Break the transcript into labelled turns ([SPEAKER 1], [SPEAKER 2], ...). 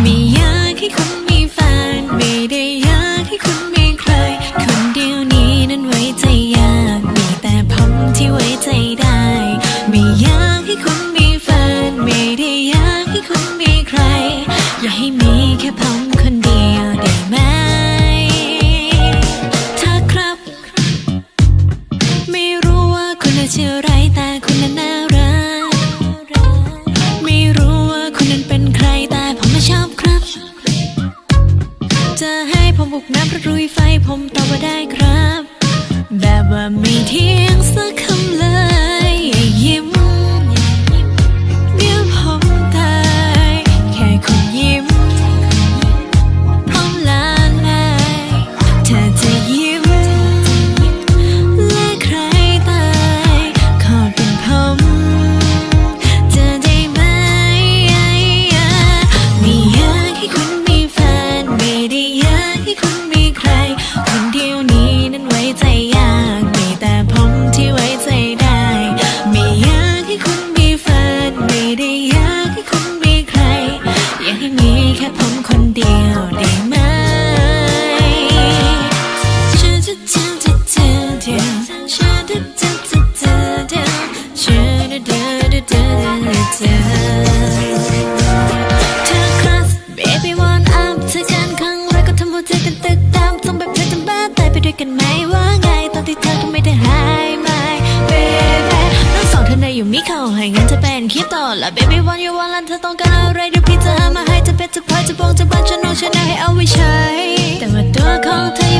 [SPEAKER 1] ไม่อยากให้คุณมีแฟน ไม่ได้อยากให้คุณมีใคร คนเดียวนี้นั้นไว้ใจยาก มีแต่ผมที่ไว้ใจได้ ไม่อยากให้คุณมีแฟน ไม่ได้อยากให้คุณมีใคร อย่าให้มีแค่ผมคนเดียวได้ไหมถ้าครับ ไม่รู้ว่าคุณน่ะชื่ออะไรแต่ บุกน้ำประรุยไฟผมตอบว่าได้ครับ แบบว่าไม่เที่ยง ค่ผมคนเดียวได้ไหมเธอคลาส baby one up เธอกันครั้งแรกก็ทำหัวใจเป็นตึกตามต้องแบบเธอจำบ้าตายไปด้วยกันไหมว่าไงตอนที่เธอก็ไม่ได้หาย อยู่มิเขาให้เงินเธอเป็นคิปต่อและ baby one you one ลันเธอต้องการอะไรเดี๋ยวพี่จะหามาให้จะเป็นจะพายจะบองจะบันจะนองชนะให้เอาไว้ใช้ แต่ว่าตัวของเธอ